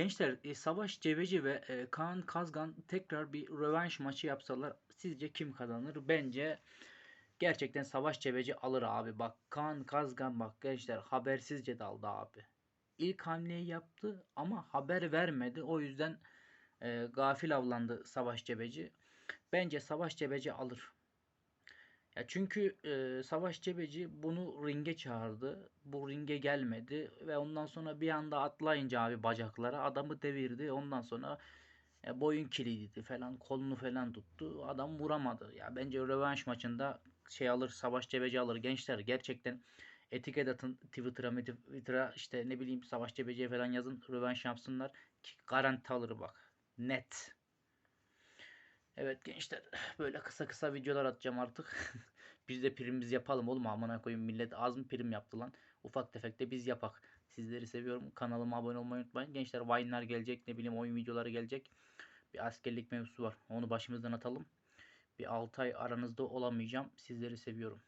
Gençler e, Savaş Cebeci ve e, Kaan Kazgan tekrar bir rövanş maçı yapsalar sizce kim kazanır? Bence gerçekten Savaş Cebeci alır abi. Bak Kaan Kazgan bak gençler habersizce daldı abi. İlk hamleyi yaptı ama haber vermedi. O yüzden e, gafil avlandı Savaş Cebeci. Bence Savaş Cebeci alır. Ya çünkü e, Savaş Cebeci bunu ringe çağırdı. Bu ringe gelmedi ve ondan sonra bir anda atlayınca abi bacaklara adamı devirdi. Ondan sonra e, boyun kilidiydi falan kolunu falan tuttu. Adam vuramadı. Ya bence rövanş maçında şey alır Savaş Cebeci alır. Gençler gerçekten etiket atın Twitter'a Twitter'a işte ne bileyim Savaş Cebeci'ye falan yazın rövanş yapsınlar ki garanti alır bak. Net. Evet gençler böyle kısa kısa videolar atacağım artık. biz de primimizi yapalım oğlum amına koyayım millet az mı prim yaptı lan. Ufak tefek de biz yapak. Sizleri seviyorum. Kanalıma abone olmayı unutmayın. Gençler Vine'lar gelecek ne bileyim oyun videoları gelecek. Bir askerlik mevzusu var. Onu başımızdan atalım. Bir 6 ay aranızda olamayacağım. Sizleri seviyorum.